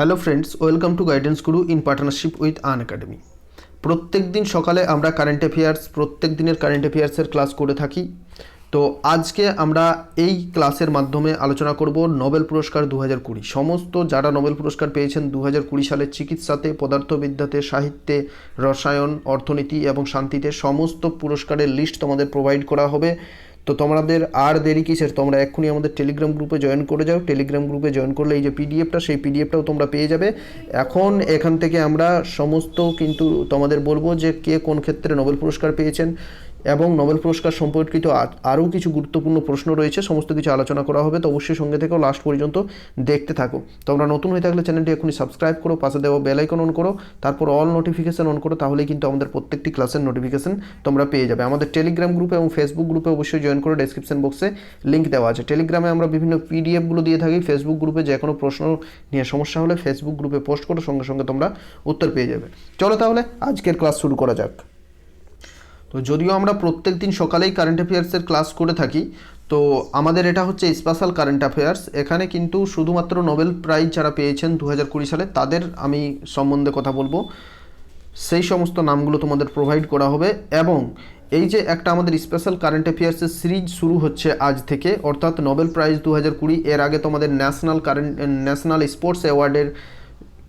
Hello friends welcome to guidance Guru in partnership with Unacademy প্রত্যেক দিন সকালে আমরা কারেন্ট অ্যাফেয়ার্স প্রত্যেক দিনের কারেন্ট অ্যাফেয়ার্সের ক্লাস করে থাকি। তো আজকে আমরা এই ক্লাসের মাধ্যমে আলোচনা করব নোবেল পুরস্কার দু হাজার কুড়ি। সমস্ত যারা নোবেল পুরস্কার পেয়েছেন দু হাজার কুড়ি সালে চিকিৎসাতে, পদার্থবিদ্যাতে, সাহিত্যে, রসায়ন, অর্থনীতি এবং শান্তিতে সমস্ত পুরস্কারের লিস্ট তোমাদের প্রোভাইড করা হবে। তো তোমাদের আর দেরি কিসের? তোমরা এক্ষুনি আমাদের টেলিগ্রাম গ্রুপে জয়েন করে যাও। টেলিগ্রাম গ্রুপে জয়েন করলে এই যে পিডিএফটা সেই পিডিএফটাও তোমরা পেয়ে যাবে। এখন এখান থেকে আমরা সমস্ত কিন্তু তোমাদের বলব যে কে কোন ক্ষেত্রে নোবেল পুরস্কার পেয়েছেন। এবং নোবেল পুরস্কার সম্পর্কিত আরও কিছু গুরুত্বপূর্ণ প্রশ্ন রয়েছে, সমস্ত কিছু আলোচনা করা হবে, তো অবশ্যই সঙ্গে থেকেও লাস্ট পর্যন্ত দেখতে থাকো। তোমরা নতুন হয়ে থাকলে চ্যানেলটি এখনই সাবস্ক্রাইব করো, পাশে দেওয়া বেল আইকন অন করো, তারপর অল নোটিফিকেশান অন করো, তাহলেই কিন্তু আমাদের প্রত্যেকটি ক্লাসের নোটিফিকেশন তোমরা পেয়ে যাবে। আমাদের টেলিগ্রাম গ্রুপে এবং ফেসবুক গ্রুপে অবশ্যই জয়েন করো ডেসক্রিপশন বক্সে লিঙ্ক দেওয়া আছে। টেলিগ্রামে আমরা বিভিন্ন পিডিএফগুলো দিয়ে থাকি ফেসবুক গ্রুপে যে কোনো প্রশ্ন নিয়ে সমস্যা হলে ফেসবুক গ্রুপে পোস্ট করো, সঙ্গে সঙ্গে তোমরা উত্তর পেয়ে যাবে। চলো তাহলে আজকের ক্লাস শুরু করা যাক। তো যদিও আমরা প্রত্যেক দিন সকালেই কারেন্ট অ্যাফেয়ার্সের ক্লাস করে থাকি, তো আমাদের এটা হচ্ছে স্পেশাল কারেন্ট অ্যাফেয়ার্স এখানে কিন্তু শুধুমাত্র নোবেল প্রাইজ যারা পেয়েছেন দু হাজার কুড়ি সালে, তাদের আমি সম্বন্ধে কথা বলব। সেই সমস্ত নামগুলো তোমাদের প্রোভাইড করা হবে এবং এই যে একটা আমাদের স্পেশাল কারেন্ট অ্যাফেয়ার্সের সিরিজ শুরু হচ্ছে আজ থেকে, অর্থাৎ নোবেল প্রাইজ দু হাজার কুড়ি, এর আগে তোমাদের ন্যাশনাল কারেন্ট ন্যাশনাল স্পোর্টস অ্যাওয়ার্ডের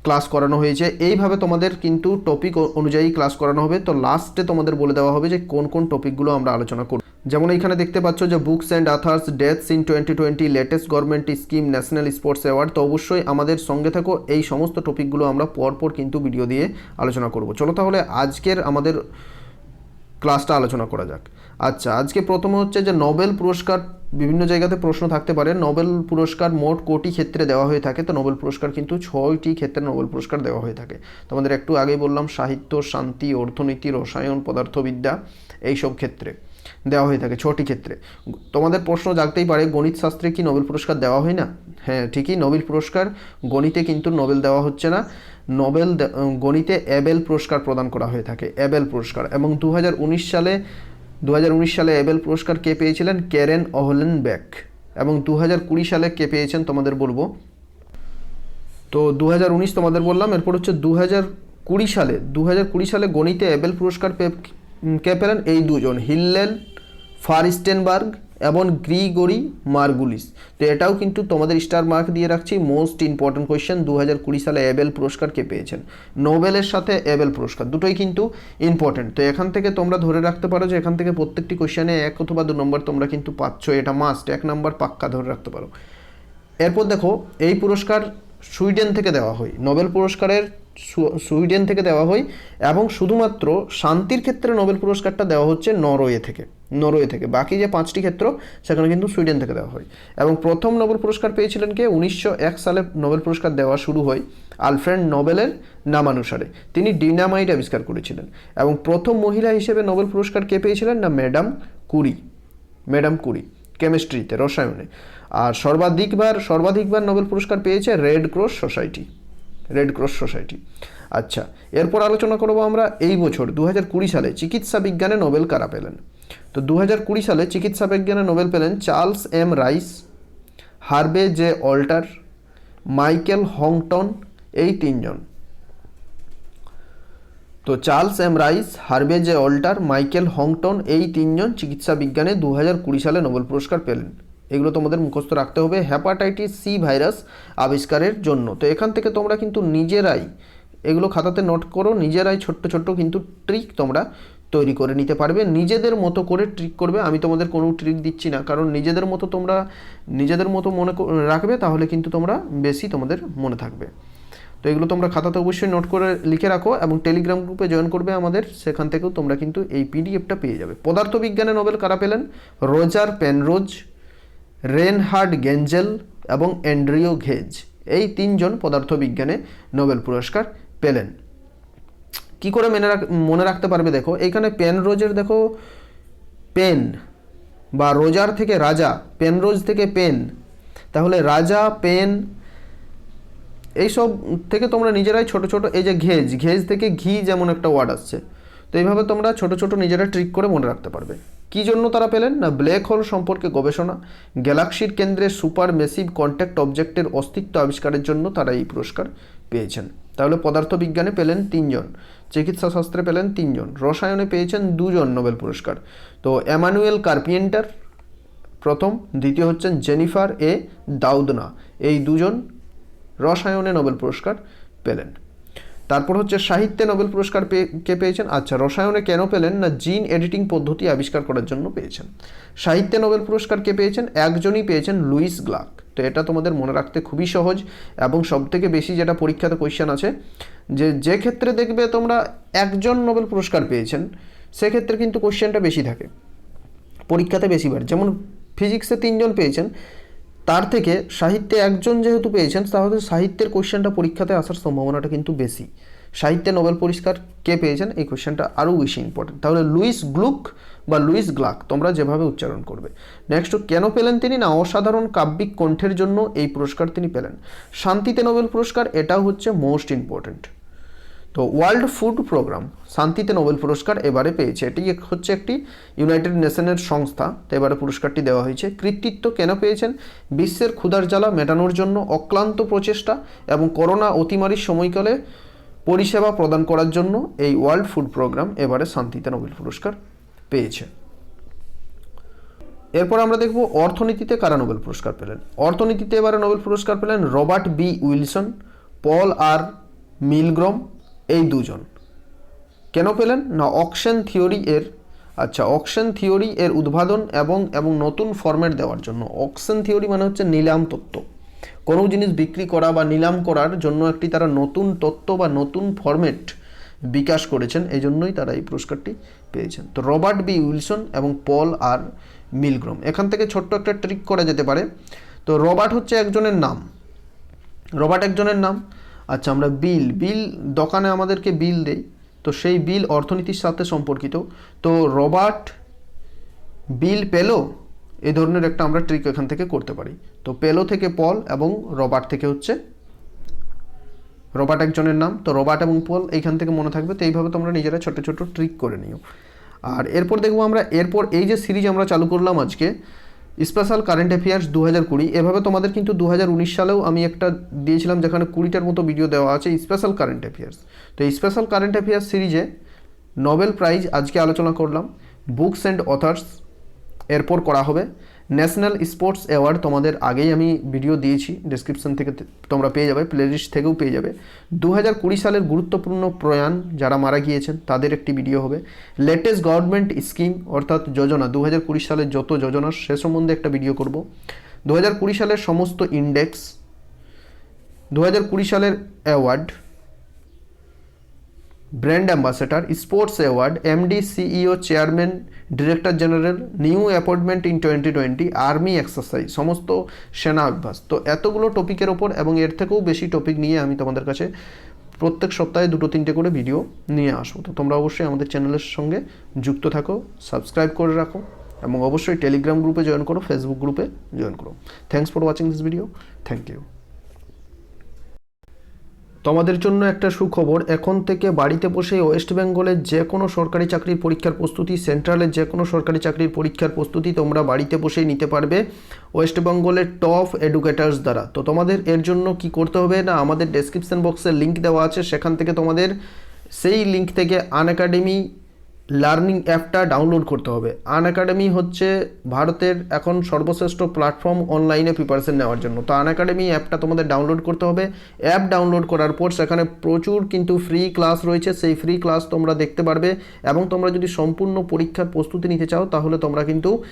ক্লাস করানো হয়েছে। এইভাবে তোমাদের কিন্তু টপিক অনুযায়ী ক্লাস করানো হবে। তো লাস্টে তোমাদের বলে দেওয়া হবে যে কোন কোন টপিকগুলো আমরা আলোচনা করব। যেমন এখানে দেখতে পাচ্ছ যে books and authors deaths in twenty twenty latest government scheme national sports award তো অবশ্যই আমাদের সঙ্গে থাকো। এই সমস্ত টপিকগুলো আমরা পরপর কিন্তু ভিডিও দিয়ে আলোচনা করব। চলো তাহলে আজকের আমাদের ক্লাসটা আলোচনা করা যাক। আচ্ছা আজকে প্রথম হচ্ছে যে নোবেল পুরস্কার বিভিন্ন জায়গাতে প্রশ্ন থাকতে পারে। নোবেল পুরস্কার মোট কোটি ক্ষেত্রে দেওয়া হয়ে থাকে। তো নোবেল পুরস্কার কিন্তু ছয়টি ক্ষেত্রে নোবেল পুরস্কার দেওয়া হয়ে থাকে। তোমাদের একটু আগেই বললাম, সাহিত্য, শান্তি, অর্থনীতি, রসায়ন, পদার্থবিদ্যা, এইসব ক্ষেত্রে। দেওয়া হয়ে থাকে ছটি ক্ষেত্রে। তোমাদের প্রশ্ন জাগতেই পারে গণিত শাস্ত্রে কি নোবেল পুরস্কার দেওয়া হয় না? হ্যাঁ ঠিকই নোবেল পুরস্কার গণিতে কিন্তু নোবেল দেওয়া হচ্ছে না। নোবেল গণিতে অ্যাবেল পুরস্কার প্রদান করা হয়ে থাকে অ্যাবেল পুরস্কার। এবং দু হাজার উনিশ সালে দু হাজার উনিশ সালে অ্যাবেল পুরস্কার কে পেয়েছিলেন? ক্যারেন অহলেন ব্যাক এবং দু হাজার কুড়ি সালে কে পেয়েছেন তোমাদের বলব? তো দু হাজার উনিশ তোমাদের বললাম এরপর হচ্ছে দু কুড়ি সালে দু কুড়ি সালে গণিতে অ্যাবেল পুরস্কার পে উম, কে পেলেন? এই দুজন হিল্লেন ফারিস্টেনবার্গ এবং গ্রিগরি মার্গুলিস। তো এটাও কিন্তু তোমাদের স্টার মার্ক দিয়ে রাখছি। মোস্ট ইম্পর্টেন্ট কোয়েশ্চেন দু হাজার কুড়ি সালে এবেল পুরস্কার কে পেয়েছেন? নোবেলের সাথে এবেল পুরস্কার, দুটোই কিন্তু ইম্পর্টেন্ট তো এখান থেকে তোমরা ধরে রাখতে পারো যে এখান থেকে প্রত্যেকটি কোয়েশ্চেনে এক অথবা দু নম্বর তোমরা কিন্তু পাচ্ছ। এটা মাস্ট এক নম্বর পাক্কা ধরে রাখতে পারো। এরপর দেখো, এই পুরস্কার সুইডেন থেকে দেওয়া হয়। নোবেল পুরস্কারের সুইডেন থেকে দেওয়া হয় এবং শুধুমাত্র শান্তির ক্ষেত্রে নোবেল পুরস্কারটা দেওয়া হচ্ছে নরওয়ে থেকে। নরওয়ে থেকে। বাকি যে পাঁচটি ক্ষেত্র, সেখানে কিন্তু সুইডেন থেকে দেওয়া হয়। এবং প্রথম নোবেল পুরস্কার পেয়েছিলেন কে? উনিশশো এক সালে নোবেল পুরস্কার দেওয়া শুরু হয় আলফ্রেড নোবেলের নামানুসারে তিনি ডিনামাইট আবিষ্কার করেছিলেন। এবং প্রথম মহিলা হিসেবে নোবেল পুরস্কার কে পেয়েছিলেন না? Madam Curie. ম্যাডাম কুরি, কেমিস্ট্রিতে, রসায়নে। আর সর্বাধিকবার সর্বাধিকবার নোবেল পুরস্কার পেয়েছে Red Cross Society. Red Cross Society. আচ্ছা এরপর আলোচনা করব আমরা এই বছর দু সালে চিকিৎসা বিজ্ঞানে নোবেল কারা পেলেন? তো দু সালে চিকিৎসা বিজ্ঞানে নোবেল পেলেন Charles M Rice Harvey J Alter, Michael Houghton, এই তিনজন। তো Charles M Rice Harvey J Alter, Michael Houghton, এই তিনজন চিকিৎসা বিজ্ঞানে দু হাজার কুড়ি সালে নোবেল পুরস্কার পেলেন। এগুলো তোমাদের মুখস্থ রাখতে হবে হ্যাপাটাইটিস সি ভাইরাস আবিষ্কারের জন্য। তো এখান থেকে তোমরা কিন্তু নিজেরাই এগুলো খাতাতে নোট করো, নিজেরাই ছোট্ট ছোট্ট কিন্তু ট্রিক তোমরা তৈরি করে নিতে পারবে। নিজেদের মতো করে ট্রিক করবে। আমি তোমাদের কোনো ট্রিক দিচ্ছি না। কারণ নিজেদের মতো তোমরা, নিজেদের মতো মনে রাখবে, তাহলে কিন্তু তোমরা বেশি তোমাদের মনে থাকবে। তো এগুলো তোমরা খাতাতে অবশ্যই নোট করে লিখে রাখো এবং টেলিগ্রাম গ্রুপে জয়েন করবে আমাদের। সেখান থেকেও তোমরা কিন্তু এই পিডিএফটা পেয়ে যাবে। পদার্থবিজ্ঞানে নোবেল কারা পেলেন? রোজার পেনরোজ, রেনহার্ড গেঞ্জেল এবং অ্যান্ড্রিও ঘেজ। এই তিনজন পদার্থবিজ্ঞানে নোবেল পুরস্কার পেলেন। কি করে মেনে মনে রাখতে পারবে দেখো, এখানে পেন রোজের দেখো পেন বা রোজার থেকে রাজা পেন রোজ থেকে পেন তাহলে রাজা পেন এইসব থেকে তোমরা নিজেরাই ছোট ছোট, এই যে ঘেজ ঘেজ থেকে ঘি যেমন একটা ওয়ার্ড আসছে, তো এইভাবে তোমরা ছোট ছোট নিজেরা ট্রিক করে মনে রাখতে পারবে। কী জন্য তারা পেলেন না? ব্ল্যাক হোল সম্পর্কে গবেষণা গ্যালাক্সির কেন্দ্রে সুপার মেসিভ কন্ট্যাক্ট অবজেক্টের অস্তিত্ব আবিষ্কারের জন্য তারা এই পুরস্কার পেয়েছেন। তাহলে পদার্থবিজ্ঞানে পেলেন তিনজন চিকিৎসা শাস্ত্রে পেলেন তিনজন, রসায়নে পেয়েছেন দুজন নোবেল পুরস্কার। তো অ্যামানুয়েল কার্পিয়েন্টার প্রথম, দ্বিতীয় হচ্ছেন জেনিফার এ দাউদনা, এই দুজন রসায়নে নোবেল পুরস্কার পেলেন। তারপর হচ্ছে সাহিত্যে নোবেল পুরস্কার কে পেয়েছেন? আচ্ছা রসায়নে কেন পেলেন না জিন এডিটিং পদ্ধতি আবিষ্কার করার জন্য পেয়েছেন? সাহিত্যে নোবেল পুরস্কার কে পেয়েছেন? একজনই পেয়েছেন লুইস গ্লাক। তো এটা তোমাদের মনে রাখতে খুবই সহজ এবং সবথেকে বেশি যেটা পরীক্ষাতে কোয়েশ্চেন আছে যে যে ক্ষেত্রে দেখবে তোমরা একজন নোবেল পুরস্কার পেয়েছেন, সেক্ষেত্রে কিন্তু কোশ্চেনটা বেশি থাকে, পরীক্ষাতে বেশিবার। যেমন ফিজিক্সে তিনজন পেয়েছেন, তার থেকে সাহিত্যে একজন যেহেতু পেয়েছেন, তাহলে সাহিত্যের কোয়েশ্চেনটা পরীক্ষাতে আসার সম্ভাবনাটা কিন্তু বেশি। সাহিত্যে নোবেল পুরস্কার কে পেয়েছেন? এই কোশ্চেনটা আরও বেশি ইম্পর্টেন্ট তাহলে লুইস গ্লুক বা লুইস গ্লাক তোমরা যেভাবে উচ্চারণ করবে। নেক্সট কেন পেলেন তিনি? না, অসাধারণ কাব্যিক কণ্ঠের জন্য এই পুরস্কার তিনি পেলেন। শান্তিতে নোবেল পুরস্কার, এটাও হচ্ছে মোস্ট ইম্পর্টেন্ট তো ওয়ার্ল্ড ফুড প্রোগ্রাম শান্তিতে নোবেল পুরস্কার এবারে পেয়েছে। এটি হচ্ছে একটি ইউনাইটেড নেশনের সংস্থা, তো এবারে পুরস্কারটি দেওয়া হয়েছে। কৃতিত্ব কেন পেয়েছেন? বিশ্বের ক্ষুধার জ্বালা মেটানোর জন্য অক্লান্ত প্রচেষ্টা এবং করোনা অতিমারির সময়কালে পরিষেবা প্রদান করার জন্য এই ওয়ার্ল্ড ফুড প্রোগ্রাম এবারে শান্তিতে নোবেল পুরস্কার পেয়েছে। এরপর আমরা দেখব অর্থনীতিতে কারা নোবেল পুরস্কার পেলেন। অর্থনীতিতে এবারে নোবেল পুরস্কার পেলেন রবার্ট বি উইলসন, পল আর মিলগ্রম, এই দুজন। কেন পেলেন? না, অকশন থিওরি এর আচ্ছা অকশন থিওরি এর উদ্ভাবন এবং এবং নতুন ফরম্যাট দেওয়ার জন্য। অকশন থিওরি মানে হচ্ছে নিলাম তত্ত্ব। কোনো জিনিস বিক্রি করা বা নিলাম করার জন্য একটি তারা নতুন তত্ত্ব বা নতুন ফরম্যাট বিকাশ করেছেন, এই জন্যই তারা এই পুরস্কারটি পেয়েছেন। তো রবার্ট বি উইলসন এবং পল আর মিলগ্রম। এখান থেকে ছোট্ট একটা ট্রিক করা যেতে পারে। তো রবার্ট হচ্ছে একজনের নাম। রবার্ট একজনের নাম। আচ্ছা আমরা বিল। বিল দোকানে আমাদেরকে বিল দেই তো সেই বিল অর্থনীতির সাথে সম্পর্কিত। তো রবার্ট বিল পেল? এ ধরনের একটা আমরা ট্রিক এখান থেকে করতে পারি। তো পেল থেকে পল এবং রবার্ট থেকে হচ্ছে রবার্ট একজনের নাম। তো রবার্ট এবং পল এইখান থেকে মনে থাকবে, তো এইভাবে তোমরা নিজেরা ছোট ছোট ট্রিক করে নিও। আর এরপর দেখব আমরা, এরপর এই যে সিরিজ আমরা চালু করলাম আজকে স্পেশাল কারেন্ট অ্যাফেয়ার্স দু হাজার কুড়ি, এভাবে তোমাদের কিন্তু দু হাজার উনিশ সালেও আমি একটা দিয়েছিলাম যেখানে কুড়িটার মতো ভিডিও দেওয়া আছে স্পেশাল কারেন্ট অ্যাফেয়ার্স তো স্পেশাল কারেন্ট অ্যাফেয়ার্স সিরিজে নোবেল প্রাইজ আজকে আলোচনা করলাম বুকস অ্যান্ড অথার্স এরপর করা হবে। ন্যাশনাল স্পোর্টস অ্যাওয়ার্ড তোমাদের আগেই আমি ভিডিও দিয়েছি ডিসক্রিপশন থেকে তোমরা পেয়ে যাবে প্লেলিস্ট থেকেও পেয়ে যাবে। দু হাজার কুড়ি সালের গুরুত্বপূর্ণ প্রয়াণ যারা মারা গিয়েছেন, তাদের একটি ভিডিও হবে। লেটেস্ট গভর্নমেন্ট স্কিম অর্থাৎ যোজনা। দু হাজার কুড়ি সালের যত যোজনা, সে সম্বন্ধে একটা ভিডিও করব। দু হাজার কুড়ি সালের সমস্ত ইন্ডেক্স দু হাজার কুড়ি সালের award brand ambassador, sports award, MD, CEO, chairman, director general, new appointment in twenty twenty, army exercise, সমস্ত সেনা অভ্যাস। তো এতগুলো টপিকের ওপর এবং এর থেকেও বেশি টপিক নিয়ে আমি তোমাদের কাছে প্রত্যেক সপ্তাহে দুটো তিনটে করে ভিডিও নিয়ে আসব। তো তোমরা অবশ্যই আমাদের চ্যানেলের সঙ্গে যুক্ত থাকো, সাবস্ক্রাইব করে রাখো এবং অবশ্যই টেলিগ্রাম গ্রুপে জয়েন করো, ফেসবুক গ্রুপে জয়েন করো। Thanks for watching this video thank you তোমাদের জন্য একটা সুখবর, এখন থেকে বাড়িতে বসে ওয়েস্ট বেঙ্গলের যে কোনো সরকারি চাকরির পরীক্ষার প্রস্তুতি সেন্ট্রালের যে কোনো সরকারি চাকরির পরীক্ষার প্রস্তুতি তোমরা বাড়িতে বসেই নিতে পারবে ওয়েস্ট বেঙ্গলের টপ এডুকেটার্স দ্বারা। তো তোমাদের এর জন্য কি করতে হবে না, আমাদের ডেসক্রিপশন বক্সের লিঙ্ক দেওয়া আছে, সেখান থেকে তোমাদের সেই লিঙ্ক থেকে আন একাডেমি লার্নিং অ্যাপটা ডাউনলোড করতে হবে। আন একাডেমি হচ্ছে ভারতের এখন সর্বশ্রেষ্ঠ প্ল্যাটফর্ম অনলাইনে প্রিপারেশন নেওয়ার জন্য। তো আন একাডেমি অ্যাপটা তোমাদের ডাউনলোড করতে হবে। অ্যাপ ডাউনলোড করার পর সেখানে প্রচুর কিন্তু ফ্রি ক্লাস রয়েছে। সেই ফ্রি ক্লাস তোমরা দেখতে পারবে এবং তোমরা যদি সম্পূর্ণ পরীক্ষার প্রস্তুতি নিতে চাও, তাহলে তোমরা কিন্তু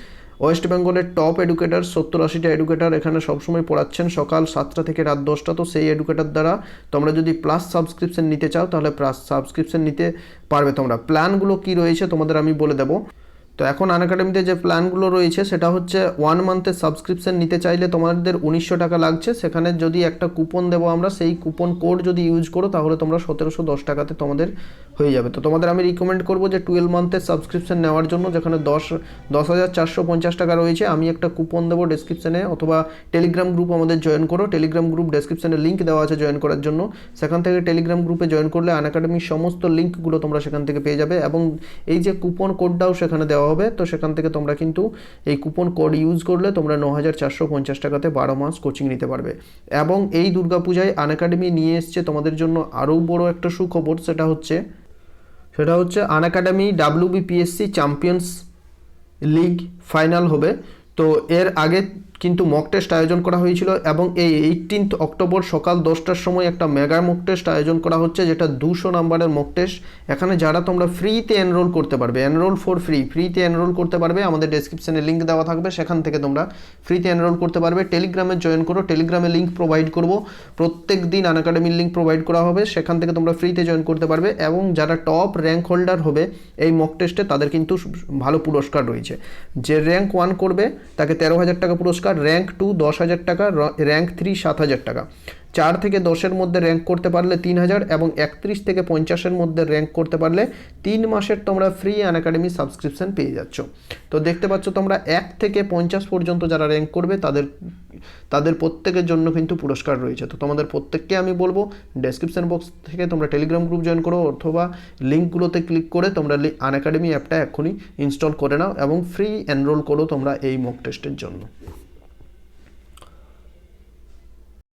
ওয়েস্ট বেঙ্গলের টপ এডুকেটার, সত্তর আশিটা এডুকেটার এখানে সবসময় পড়াচ্ছেন। সকাল সাতটা থেকে রাত দশটা। তো সেই এডুকেটার দ্বারা তোমরা যদি প্লাস সাবস্ক্রিপশন নিতে চাও, তাহলে প্লাস সাবস্ক্রিপশন নিতে পারবে তোমরা। প্ল্যানগুলো কি রয়েছে তোমাদের আমি বলে দেবো। তো এখন আনএকাডেমিতে যে প্ল্যানগুলো রয়েছে, সেটা হচ্ছে ওয়ান মান্থের সাবস্ক্রিপশন নিতে চাইলে তোমাদের উনিশশো টাকা লাগছে। সেখানে যদি একটা কুপন দেবো আমরা, সেই কুপন কোড যদি ইউজ করো, তাহলে তোমরা সতেরোশো দশ টাকাতে তোমাদের হয়ে যাবে। তো তোমাদের আমি রিকমেন্ড করব যে টুয়েলভ মান্থের সাবস্ক্রিপশন নেওয়ার জন্য, যেখানে দশ দশ হাজার চারশো পঞ্চাশ টাকা রয়েছে। আমি একটা কুপন দেবো ডেসক্রিপশানে অথবা টেলিগ্রাম গ্রুপ আমাদের জয়েন করো। টেলিগ্রাম গ্রুপ ডেসক্রিপশানে লিঙ্ক দেওয়া আছে জয়েন করার জন্য। সেখান থেকে টেলিগ্রাম গ্রুপে জয়েন করলে আনএকাডেমির সমস্ত লিঙ্কগুলো তোমরা সেখান থেকে পেয়ে যাবে। এবং এই যে কুপন কোডটাও সেখানে দেওয়া হবে, তো সেখান থেকে তোমরা কিন্তু এই কুপন কোড ইউজ করলে তোমরা ন হাজার চারশো পঞ্চাশ টাকাতে বারো মাস কোচিং নিতে পারবে। এবং এই দুর্গাপূজায় আন একাডেমি নিয়ে এসছে তোমাদের জন্য আরও বড় একটা সুখবর, সেটা হচ্ছে সেটা হচ্ছে Unacademy WBPSC champions league final হবে। তো এর আগে কিন্তু মক টেস্ট আয়োজন করা হয়েছিল এবং এই এইটিনথ অক্টোবর সকাল দশটার সময় একটা মেগা মক টেস্ট আয়োজন করা হচ্ছে, যেটা দুশো নাম্বারের মক টেস্ট এখানে যারা তোমরা ফ্রিতে এনরোল করতে পারবে এনরোল ফর ফ্রি ফ্রিতে এনরোল করতে পারবে, আমাদের ডেসক্রিপশানে লিঙ্ক দেওয়া থাকবে, সেখান থেকে তোমরা ফ্রিতে এনরোল করতে পারবে। টেলিগ্রামে জয়েন করো টেলিগ্রামে লিঙ্ক প্রোভাইড করব। প্রত্যেক দিন আনএকাডেমির লিঙ্ক প্রোভাইড করা হবে, সেখান থেকে তোমরা ফ্রিতে জয়েন করতে পারবে এবং যারা টপ র্যাঙ্ক হোল্ডার হবে, এই মক টেস্টে তাদের কিন্তু ভালো পুরস্কার রয়েছে। যে র্যাঙ্ক ওয়ান করবে, তাকে তেরো হাজার টাকা পুরস্কার র্যাঙ্ক টু দশ হাজার টাকা র্যাঙ্ক থ্রি সাত হাজার টাকা। চার থেকে দশের মধ্যে র্যাঙ্ক করতে পারলে তিন হাজার এবং একত্রিশ থেকে পঞ্চাশের মধ্যে র্যাঙ্ক করতে পারলে তিন মাসের তোমরা ফ্রি আন একাডেমি সাবস্ক্রিপশন পেয়ে যাচ্ছ। তো দেখতে পাচ্ছ তোমরা এক থেকে পঞ্চাশ পর্যন্ত যারা র্যাঙ্ক করবে, তাদের তাদের প্রত্যেকের জন্য কিন্তু পুরস্কার রয়েছে। তো তোমাদের প্রত্যেককে আমি বলব ডেসক্রিপশন বক্স থেকে তোমরা টেলিগ্রাম গ্রুপ জয়েন করো অথবা লিঙ্কগুলোতে ক্লিক করে তোমরা আন একাডেমি অ্যাপটা এক্ষুনি ইনস্টল করে নাও এবং ফ্রি এনরোল করো তোমরা এই মক টেস্টের জন্য।